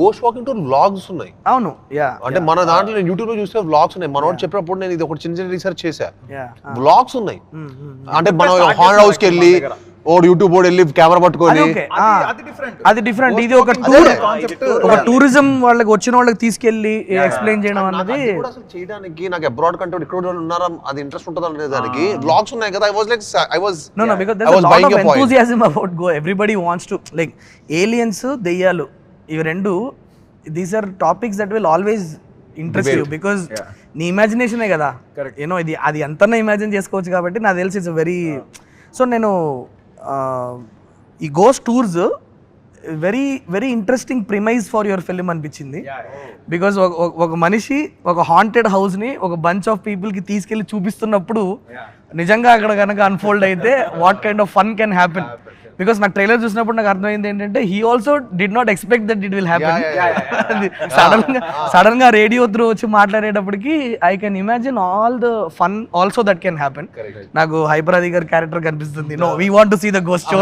Ghost walking tour vlogs ఉన్నాయి. అవును yeah అంటే మన దాంట్లో నేను యూట్యూబ్లో చూస్తే వ్లాగ్స్ ఉన్నాయి. మనోడు చెప్పినప్పుడు నేను ఇది ఒక చిన్న చిన్న రీసెర్చ్ చేశా. యా వ్లాగ్స్ ఉన్నాయి. Hmm, అంటే మనం హాన్ హౌస్కి చేసాం వెళ్ళి మన దగ్గర. ఓ యూట్యూబ్ ఓడి వెళ్ళి కెమెరా అది పట్టుకొని అది- అది different. అది డిఫరెంట్ ఇది ఒక టూర్. ఒక టూరిజం వాళ్ళకి వచ్చిన వాళ్ళకి తీసుకెళ్ళి ఎక్స్ప్లెయిన్ చేయడం అన్నది అది కూడా అసలు చేయడానికి నాకు అబ్రాడ్ కంటే ఇక్కడ వాళ్ళు ఉన్నారా? అది ఇంట్రెస్ట్ ఉంటుందా అనే దానికి వ్లాగ్స్ ఉన్నాయి కదా. I was like I was buying of your point. enthusiasm about Go. Everybody wants to like aliens, దెయ్యాలు ఇవి రెండు these are topics that will always interest you because. నీ ఇమాజినేషనే కదా. యూనో ఇది అది ఎంతనే ఇమాజిన్ చేసుకోవచ్చు కాబట్టి నాకు తెలిసి ఇట్స్ వెరీ సో నేను ఈ ghost tours very very interesting premise for your film అనిపించింది. బికాజ్ ఒక మనిషి ఒక హాంటెడ్ హౌస్ని ఒక బంచ్ ఆఫ్ పీపుల్కి తీసుకెళ్ళి చూపిస్తున్నప్పుడు నిజంగా అక్కడ కనుక అన్ఫోల్డ్ అయితే what kind of fun can happen because నాకు ట్రైలర్ చూసినప్పుడు నాకు అర్థమైంది ఏంటంటే he also did not expect that it will happen సడన్గా సడన్గా రేడియో త్రూ వచ్చి మాట్లాడేటప్పటికి I can imagine all the fun also that can happen నాకు హైపర్ అధికారి క్యారెక్టర్ కనిపిస్తుంది. No we want to see the ghost show